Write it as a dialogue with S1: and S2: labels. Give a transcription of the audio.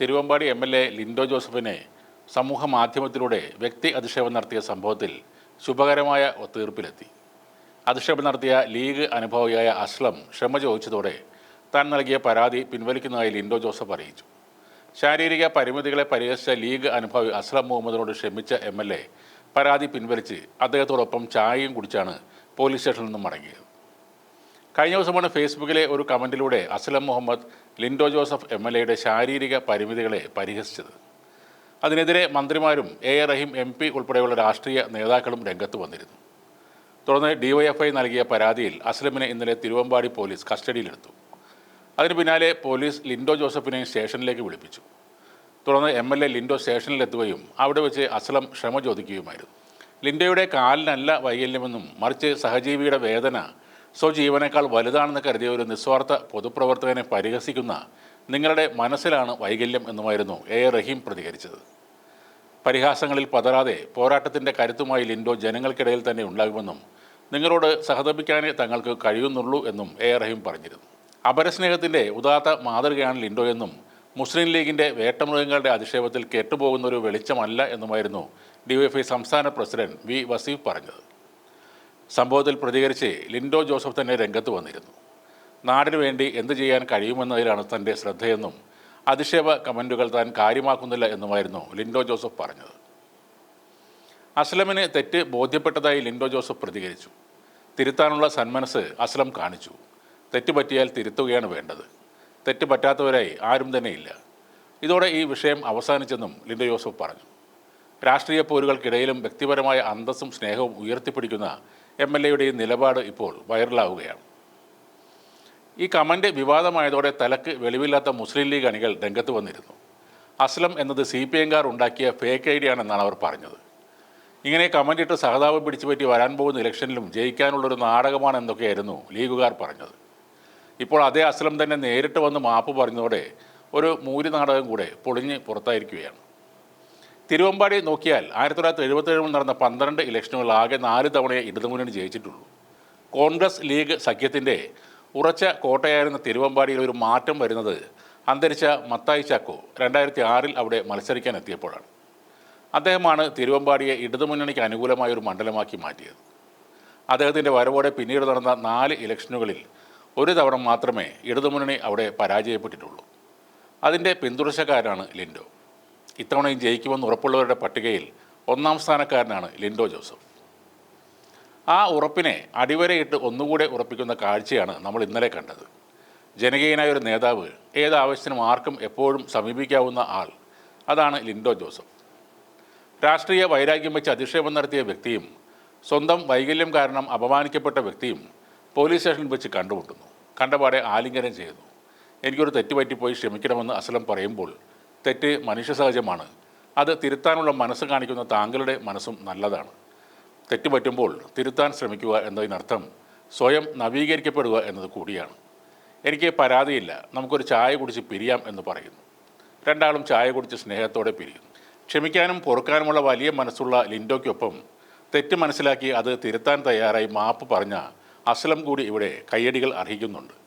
S1: Thiruvambady M L A Lindo ജോസഫിനെ സമൂഹ മാധ്യമത്തിലൂടെ വ്യക്തി അധിക്ഷേപം നടത്തിയ സംഭവത്തിൽ ശുഭകരമായ ഒത്തീർപ്പിലെത്തി അധിക്ഷേപം നടത്തിയ ലീഗ് അനുഭവിയായ അസ്ലം ക്ഷമ ചോദിച്ചതോടെ താൻ നൽകിയ പരാതി പിൻവലിക്കുന്നതായി ലിൻഡോ ജോസഫ് അറിയിച്ചു. ശാരീരിക പരിമിതികളെ പരിഹസിച്ച ലീഗ് അനുഭവി അസ്ലം മുഹമ്മദിനോട് ക്ഷമിച്ച എം എൽ എ പരാതി പിൻവലിച്ച് അദ്ദേഹത്തോടൊപ്പം ചായയും കുടിച്ചാണ് പോലീസ് സ്റ്റേഷനിൽ നിന്നും മടങ്ങിയത്. കഴിഞ്ഞ ദിവസമാണ് ഫേസ്ബുക്കിലെ ഒരു കമന്റിലൂടെ അസ്ലം മുഹമ്മദ് ലിൻഡോ ജോസഫ് എം എൽ എയുടെ ശാരീരിക പരിമിതികളെ പരിഹസിച്ചത്. അതിനെതിരെ മന്ത്രിമാരും A A Rahim M P ഉൾപ്പെടെയുള്ള രാഷ്ട്രീയ നേതാക്കളും രംഗത്ത് വന്നിരുന്നു. തുടർന്ന് ഡിവൈഎഫ്ഐ നൽകിയ പരാതിയിൽ അസ്ലമിനെ ഇന്നലെ തിരുവമ്പാടി പോലീസ് കസ്റ്റഡിയിലെടുത്തു. അതിന് പിന്നാലെ പോലീസ് ലിൻഡോ ജോസഫിനെ സ്റ്റേഷനിലേക്ക് വിളിപ്പിച്ചു. തുടർന്ന് എം എൽ എ ലിൻഡോ സ്റ്റേഷനിലെത്തുകയും അവിടെ വെച്ച് അസ്ലം ക്ഷമ ചോദിക്കുകയുമായിരുന്നു. ലിൻഡോയുടെ കാലിനല്ല വൈകല്യമെന്നും മറിച്ച് സഹജീവിയുടെ വേദന സ്വജീവനേക്കാൾ വലുതാണെന്ന് കരുതിയ ഒരു നിസ്വാർത്ഥ പൊതുപ്രവർത്തകനെ പരിഹസിക്കുന്ന നിങ്ങളുടെ മനസ്സിലാണ് വൈകല്യം എന്നുമായിരുന്നു എ റഹീം പ്രതികരിച്ചത്. പരിഹാസങ്ങളിൽ പതരാതെ പോരാട്ടത്തിന്റെ കരുത്തുമായി ലിൻഡോ ജനങ്ങൾക്കിടയിൽ തന്നെ ഉണ്ടാകുമെന്നും നിങ്ങളോട് സഹതപിക്കാനേ തങ്ങൾക്ക് കഴിയുന്നുള്ളൂ എന്നും എ റഹീം പറഞ്ഞിരുന്നു. അപരസ്നേഹത്തിന്റെ ഉദാത്ത മാതൃകയാണ് ലിൻഡോ എന്നും മുസ്ലിം ലീഗിന്റെ വേട്ടമൃഗങ്ങളുടെ അധിക്ഷേപത്തിൽ കെട്ടുപോകുന്ന ഒരു വെളിച്ചമല്ല എന്നുമായിരുന്നു ഡിവൈഎഫ്ഐ സംസ്ഥാന പ്രസിഡന്റ് വി വസീഫ് പറഞ്ഞത്. സംഭവത്തിൽ പ്രതികരിച്ച് ലിൻഡോ ജോസഫ് തന്നെ രംഗത്ത് വന്നിരുന്നു. നാടിനു വേണ്ടി എന്ത് ചെയ്യാൻ കഴിയുമെന്നതിലാണ് തന്റെ ശ്രദ്ധയെന്നും അധിക്ഷേപ കമന്റുകൾ താൻ കാര്യമാക്കുന്നില്ല എന്നുമായിരുന്നു ലിൻഡോ ജോസഫ് പറഞ്ഞത്. അസ്ലമിന് തെറ്റ് ബോധ്യപ്പെട്ടതായി ലിൻഡോ ജോസഫ് പ്രതികരിച്ചു. തിരുത്താനുള്ള സന്മനസ് അസ്ലം കാണിച്ചു. തെറ്റ് പറ്റിയാൽ തിരുത്തുകയാണ് വേണ്ടത്. തെറ്റ് പറ്റാത്തവരായി ആരും തന്നെ ഇല്ല. ഇതോടെ ഈ വിഷയം അവസാനിച്ചെന്നും ലിൻഡോ ജോസഫ് പറഞ്ഞു. രാഷ്ട്രീയ പോരുകൾക്കിടയിലും വ്യക്തിപരമായ അന്തസ്സും സ്നേഹവും ഉയർത്തിപ്പിടിക്കുന്ന എം എൽ എയുടെ നിലപാട് ഇപ്പോൾ വൈറലാവുകയാണ്. ഈ കമന്റ് വിവാദമായതോടെ തലക്ക് വെളിവില്ലാത്ത മുസ്ലിം ലീഗ് അണികൾ രംഗത്ത് വന്നിരുന്നു. അസ്ലം എന്നത് സി പി എംകാർ ഉണ്ടാക്കിയ ഫേക്ക് ഐ ഡി ആണെന്നാണ് അവർ പറഞ്ഞത്. ഇങ്ങനെ കമന്റ് ഇട്ട് സഹതാപം പിടിച്ചുപറ്റി വരാൻ പോകുന്ന ഇലക്ഷനിലും ജയിക്കാനുള്ളൊരു നാടകമാണെന്നൊക്കെയായിരുന്നു ലീഗുകാർ പറഞ്ഞത്. ഇപ്പോൾ അതേ അസ്ലം തന്നെ നേരിട്ട് വന്ന് മാപ്പ് പറഞ്ഞതോടെ ഒരു മൂരി നാടകം കൂടെ പൊളിഞ്ഞ് പുറത്തായിരിക്കുകയാണ്. തിരുവമ്പാടി നോക്കിയാൽ ആയിരത്തി തൊള്ളായിരത്തി എഴുപത്തേഴിൽ നടന്ന പന്ത്രണ്ട് ഇലക്ഷനുകൾ ആകെ നാല് തവണയെ ഇടതുമുന്നണി ജയിച്ചിട്ടുള്ളൂ. കോൺഗ്രസ് ലീഗ് സഖ്യത്തിന്റെ ഉറച്ച കോട്ടയായിരുന്ന തിരുവമ്പാടിയിൽ ഒരു മാറ്റം വരുന്നത് അന്തരിച്ച മത്തായി ചാക്കോ രണ്ടായിരത്തി ആറിൽ അവിടെ മത്സരിക്കാൻ എത്തിയപ്പോഴാണ്. അദ്ദേഹമാണ് തിരുവമ്പാടിയെ ഇടതുമുന്നണിക്ക് അനുകൂലമായ ഒരു മണ്ഡലമാക്കി മാറ്റിയത്. അദ്ദേഹത്തിന്റെ വരവോടെ പിന്നീട് നടന്ന നാല് ഇലക്ഷനുകളിൽ ഒരു തവണ മാത്രമേ ഇടതുമുന്നണി അവിടെ പരാജയപ്പെട്ടിട്ടുള്ളൂ. അതിന്റെ പിന്തുടർച്ചക്കാരാണ് ലിൻഡോ. ഇത്തവണയും ജയിക്കുമെന്ന് ഉറപ്പുള്ളവരുടെ പട്ടികയിൽ ഒന്നാം സ്ഥാനക്കാരനാണ് ലിൻഡോ ജോസഫ്. ആ ഉറപ്പിനെ അടിവരയിട്ട് ഒന്നുകൂടെ ഉറപ്പിക്കുന്ന കാഴ്ചയാണ് നമ്മൾ ഇന്നലെ കണ്ടത്. ജനകീയനായ ഒരു നേതാവ് ഏതാവശ്യത്തിനും ആർക്കും എപ്പോഴും സമീപിക്കാവുന്ന ആൾ അതാണ് ലിൻഡോ ജോസഫ്. രാഷ്ട്രീയ വൈരാഗ്യം വെച്ച് അധിക്ഷേപം നടത്തിയ വ്യക്തിയും സ്വന്തം വൈകല്യം കാരണം അപമാനിക്കപ്പെട്ട വ്യക്തിയും പോലീസ് സ്റ്റേഷനിൽ വെച്ച് കണ്ടുമുട്ടുന്നു. കണ്ടപാടെ ആലിംഗനം ചെയ്യുന്നു. എനിക്കൊരു തെറ്റുപറ്റിപ്പോയി ക്ഷമിക്കണമെന്ന് അസലം പറയുമ്പോൾ തെറ്റ് മനുഷ്യ സഹജമാണ് അത് തിരുത്താനുള്ള മനസ്സ് കാണിക്കുന്ന താങ്കളുടെ മനസ്സും നല്ലതാണ്. തെറ്റ് പറ്റുമ്പോൾ തിരുത്താൻ ശ്രമിക്കുക എന്നതിനർത്ഥം സ്വയം നവീകരിക്കപ്പെടുക എന്നത് കൂടിയാണ്. എനിക്ക് പരാതിയില്ല. നമുക്കൊരു ചായ കുടിച്ച് പിരിയാം എന്ന് പറയുന്നു. രണ്ടാളും ചായ കുടിച്ച് സ്നേഹത്തോടെ പിരിയുന്നു. ക്ഷമിക്കാനും പൊറുക്കാനുമുള്ള വലിയ മനസ്സുള്ള ലിൻഡോയ്ക്കൊപ്പം തെറ്റ് മനസ്സിലാക്കി അത് തിരുത്താൻ തയ്യാറായി മാപ്പ് പറഞ്ഞ അസ്ലം കൂടി ഇവിടെ കയ്യടികൾ അർഹിക്കുന്നുണ്ട്.